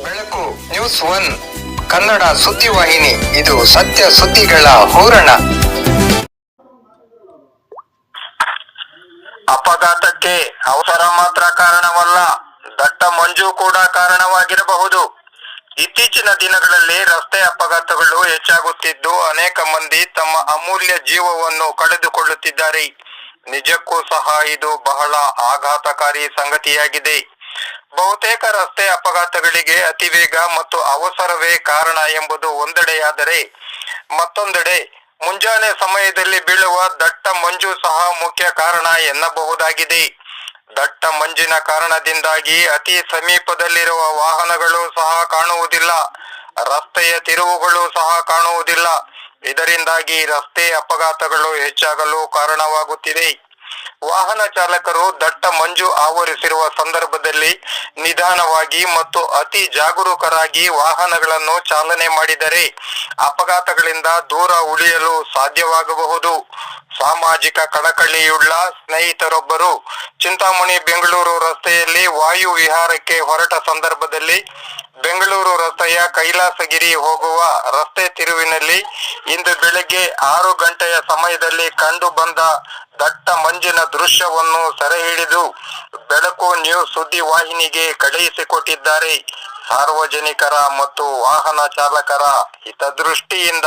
ಬೆಳಕು, news one, Kannada ಸುದ್ದಿವಾಹಿನಿ ಇದು ಸತ್ಯ ಸುದ್ದಿಗಳ ಹೂರಣ. ಅಪಘಾತಕ್ಕೆ ಅವಸರ ಮಾತ್ರ ಕಾರಣವಲ್ಲ, ದಟ್ಟ ಮಂಜು ಕೂಡ ಕಾರಣವಾಗಿರಬಹುದು. ಇತ್ತೀಚಿನ ದಿನಗಳಲ್ಲಿ ರಸ್ತೆ ಅಪಘಾತಗಳು ಹೆಚ್ಚಾಗುತ್ತಿದ್ದು ಅನೇಕ ಮಂದಿ ತಮ್ಮ ಅಮೂಲ್ಯ ಜೀವವನ್ನು ಕಳೆದುಕೊಳ್ಳುತ್ತಿದ್ದಾರೆ. ನಿಜಕ್ಕೂ ಸಹ ಇದು ಬಹಳ ಆಘಾತಕಾರಿ ಸಂಗತಿಯಾಗಿದೆ. ಬಹುತೇಕ ರಸ್ತೆ ಅಪಘಾತಗಳಿಗೆ ಅತಿವೇಗ ಮತ್ತು ಅವಸರವೇ ಕಾರಣ ಎಂಬುದು ಒಂದೆಡೆಯಾದರೆ ಮತ್ತೊಂದೆಡೆ ಮುಂಜಾನೆ ಸಮಯದಲ್ಲಿ ಬೀಳುವ ದಟ್ಟ ಮಂಜು ಸಹ ಮುಖ್ಯ ಕಾರಣ ಎನ್ನಬಹುದಾಗಿದೆ. ದಟ್ಟ ಮಂಜಿನ ಕಾರಣದಿಂದಾಗಿ ಅತಿ ಸಮೀಪದಲ್ಲಿರುವ ವಾಹನಗಳು ಸಹ ಕಾಣುವುದಿಲ್ಲ. ರಸ್ತೆಯ ತಿರುವುಗಳು ಸಹ ಕಾಣುವುದಿಲ್ಲ. ಇದರಿಂದಾಗಿ ರಸ್ತೆ ಅಪಘಾತಗಳು ಹೆಚ್ಚಾಗಲು ಕಾರಣವಾಗುತ್ತಿದೆ. ವಾಹನ ಚಾಲಕರು ದಟ್ಟ ಮಂಜು ಆವರಿಸಿರುವ ಸಂದರ್ಭದಲ್ಲಿ ನಿಧಾನವಾಗಿ ಮತ್ತು ಅತಿ ಜಾಗರೂಕರಾಗಿ ವಾಹನಗಳನ್ನು ಚಾಲನೆ ಮಾಡಿದರೆ ಅಪಘಾತಗಳಿಂದ ದೂರ ಉಳಿಯಲು ಸಾಧ್ಯವಾಗಬಹುದು. ಸಾಮಾಜಿಕ ಕಳಕಳಿಯುಳ್ಳ ಸ್ನೇಹಿತರೊಬ್ಬರು ಚಿಂತಾಮಣಿ ಬೆಂಗಳೂರು ರಸ್ತೆಯಲ್ಲಿ ವಾಯು ವಿಹಾರಕ್ಕೆ ಹೊರಟ ಸಂದರ್ಭದಲ್ಲಿ ಬೆಂಗಳೂರು ರಸ್ತೆಯ ಕೈಲಾಸಗಿರಿ ಹೋಗುವ ರಸ್ತೆ ತಿರುವಿನಲ್ಲಿ ಇಂದು ಬೆಳಗ್ಗೆ ಆರು ಗಂಟೆಯ ಸಮಯದಲ್ಲಿ ಕಂಡು ಬಂದ ದಟ್ಟ ಮಂಜಿನ ದೃಶ್ಯವನ್ನು ಸೆರೆ ಹಿಡಿದು ಬೆಳಕು ನ್ಯೂಸ್ ಸುದ್ದಿ ವಾಹಿನಿಗೆ ಕಳುಹಿಸಿಕೊಟ್ಟಿದ್ದಾರೆ ಸಾರ್ವಜನಿಕರ ಮತ್ತು ವಾಹನ ಚಾಲಕರ ಹಿತದೃಷ್ಟಿಯಿಂದ.